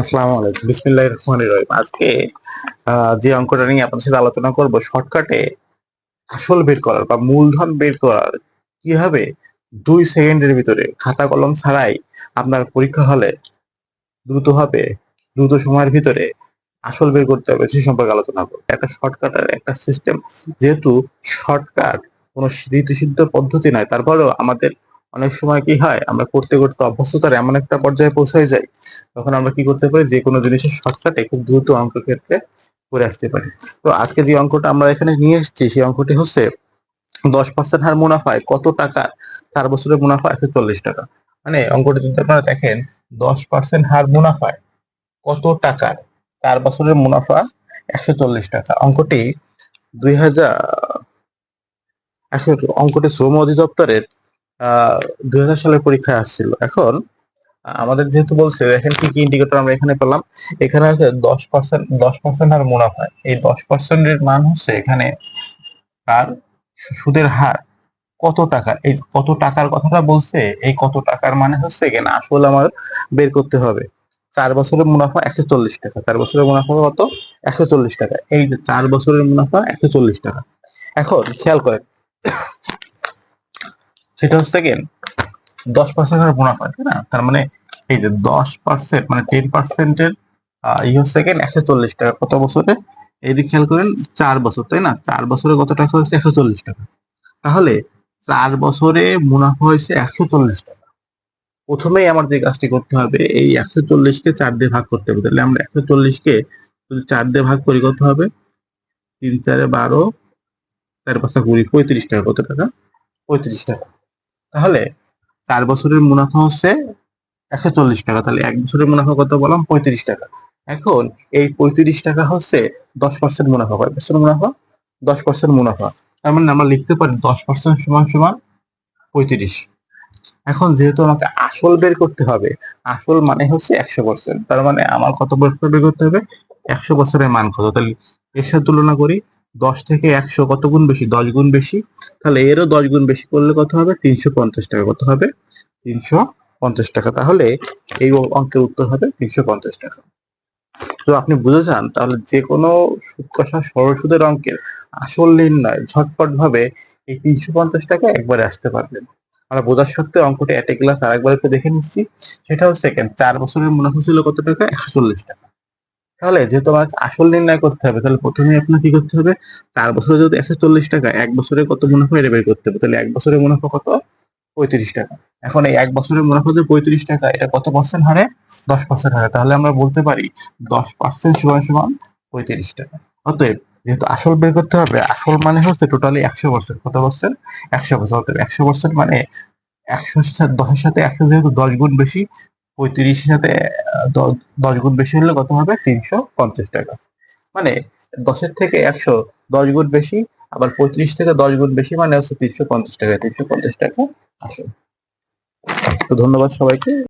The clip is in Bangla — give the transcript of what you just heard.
আসসালামু আলাইকুম। বিসমিল্লাহির রহমানির রহিম। আজকে যে অঙ্কটা নিয়ে আপনার সাথে আলোচনা করব, শর্টকাটে আসল বের করার বা মূলধন বের করার, কীভাবে দুই সেকেন্ডের ভিতরে খাতা কলম ছাড়াই আপনার পরীক্ষা হলে দ্রুতভাবে দ্রুত সময়ের ভিতরে আসল বের করতে হবে, সে সম্পর্কে আলোচনা করব। একটা শর্টকাটের একটা সিস্টেম যেহেতু শর্টকাট কোনো সিদ্ধ সিদ্ধ পদ্ধতি নয়, তারপরেও আমাদের অনেক সময় কি হয়, আমরা করতে করতে অভ্যস্ততার এমন একটা পর্যায়ে পৌঁছে যাই, তখন আমরা কি করতে পারি, যে কোনো জিনিসের শর্টকাটে খুব দ্রুত অঙ্ক ক্ষেত্রে করে আসতে পারি। তো আজকে যে অঙ্কটা আমরা এখানে নিয়ে এসেছি, সেই অঙ্কটি হচ্ছে দশ পার্সেন্ট হার মুনাফায় কত টাকা? চার বছরের মুনাফা একশো চল্লিশ টাকা। মানে অঙ্কটি যদি আপনারা দেখেন, দশ পার্সেন্ট হার মুনাফায় কত টাকার? চার বছরের মুনাফা একশো চল্লিশ টাকা। অঙ্কটি দুই হাজার অঙ্কটি শ্রম অধিদপ্তরের দুই হাজার সালের পরীক্ষায় আসছিল। এখন আমাদের যেহেতু বলছে দেখেন কি কি ইন্ডিকেটর আমরা এখানে পেলাম? এখানে আছে দশ পার্সেন্ট দশ পার্সেন্ট হার মুনাফা। এই দশ পার্সেন্টের মান হচ্ছে এখানে তার সুদের হার। কত টাকা? এই কত টাকার কথাটা বলছে, এই কত টাকার মানে হচ্ছে এখানে আসলে আমার বের করতে হবে। চার বছরের মুনাফা একশো চল্লিশ টাকা। চার বছরের মুনাফা কত? একশো চল্লিশ টাকা। এই যে চার বছরের মুনাফা একশো চল্লিশ টাকা। এখন খেয়াল করেন সেটা হচ্ছে কি, দশ পার্সেন্ট পার্সেন্টের মুনাফা তাই না? তার মানে এই যে দশ পার্সেন্ট মানে টেন পার্সেন্টের ই হচ্ছে কি, একশো চল্লিশ টাকা। কত বছরে? এইদিকে খেয়াল করেন, চার বছর, তাই না? চার বছরে কত টাকা হচ্ছে একশো চল্লিশ টাকা। তাহলে চার বছরে মুনাফা হয়েছে একশো চল্লিশ টাকা। প্রথমেই আমার যে কাজটি করতে হবে, এই একশো চল্লিশকে চার দিয়ে ভাগ করতে হবে। তাহলে আমরা একশো চল্লিশকে যদি চার দিয়ে ভাগ করি, কত হবে? তিন চারে বারো, চার পাঁচটা কুড়ি, পঁয়ত্রিশ টাকা, কত টাকা? পঁয়ত্রিশ টাকা। তাহলে চার বছরের মুনাফা হচ্ছে একশো চল্লিশ টাকা। তাহলে এক বছরের মুনাফা কত বললাম? পঁয়ত্রিশ টাকা। এখন এই পঁয়ত্রিশ টাকা হচ্ছে দশ পার্সেন্ট মুনাফা। কয় পার্সেন্ট মুনাফা? দশ পার্সেন্ট মুনাফা। তার মানে আমরা লিখতে পারি দশ পার্সেন্ট সমান সমান পঁয়ত্রিশ। এখন যেহেতু আমাকে আসল বের করতে হবে, আসল মানে হচ্ছে একশো পার্সেন্ট তার মানে আমার কত বছর বের করতে হবে? একশো বছরের মান কত? তাহলে এর সাথে তুলনা করি। দশ থেকে একশো কত গুণ বেশি? দশ গুণ বেশি। তাহলে এরও দশ গুণ বেশি করলে কত হবে? তিনশো পঞ্চাশ টাকা কত হবে? তিনশো পঞ্চাশ টাকা। তাহলে এই অঙ্কের উত্তর হবে তিনশো পঞ্চাশ টাকা। তো আপনি বুঝে যান, তাহলে যে কোনো সুদ কষা সরল সুদের অঙ্কের আসল নির্ণয় ঝটপট ভাবে এই তিনশো পঞ্চাশ টাকা একবারে আসতে পারবেন আমরা বোঝার সত্ত্বে অঙ্কটি এট এ ক্লাস আরেকবার একটু দেখে নিচ্ছি। সেটা হচ্ছে সেকেন্ড চার বছরের মুনাফা ছিল কত টাকা? একশো চল্লিশ টাকা। তাহলে যেহেতু আমার আসল নির্ণয় করতে হবে, তাহলে প্রথমে আপনার কি করতে হবে? চার বছরে যদি একশো চল্লিশ টাকা, এক বছরে কত মুনাফা এটা বের করতে হবে? তাহলে এক বছরের মুনাফা কত? পঁয়ত্রিশ টাকা। এখন এই এক বছরের মুনাফা যে পঁয়ত্রিশ টাকা, এটা কত পার্সেন্ট হারে? দশ পার্সেন্ট হারে। তাহলে আমরা বলতে পারি দশ পার্সেন্ট সমান সমান পঁয়ত্রিশ টাকা। অতএব যেহেতু আসল বের করতে হবে, আসল মানে হচ্ছে টোটালি একশো পার্সেন্ট কত পার্সেন্ট একশো পার্সেন্ট অতএব একশো পার্সেন্ট মানে একশো দশের সাথে একশো যেহেতু দশ গুণ বেশি পঁয়ত্রিশের সাথে দশ গুণ বেশি হলে কত হবে? তিনশো পঞ্চাশ টাকা। মানে দশের থেকে একশো দশ গুণ বেশি, আবার পঁয়ত্রিশ থেকে দশ গুণ বেশি মানে হচ্ছে তিনশো পঞ্চাশ টাকা, তিনশো পঞ্চাশ টাকা আসে। তো ধন্যবাদ সবাইকে।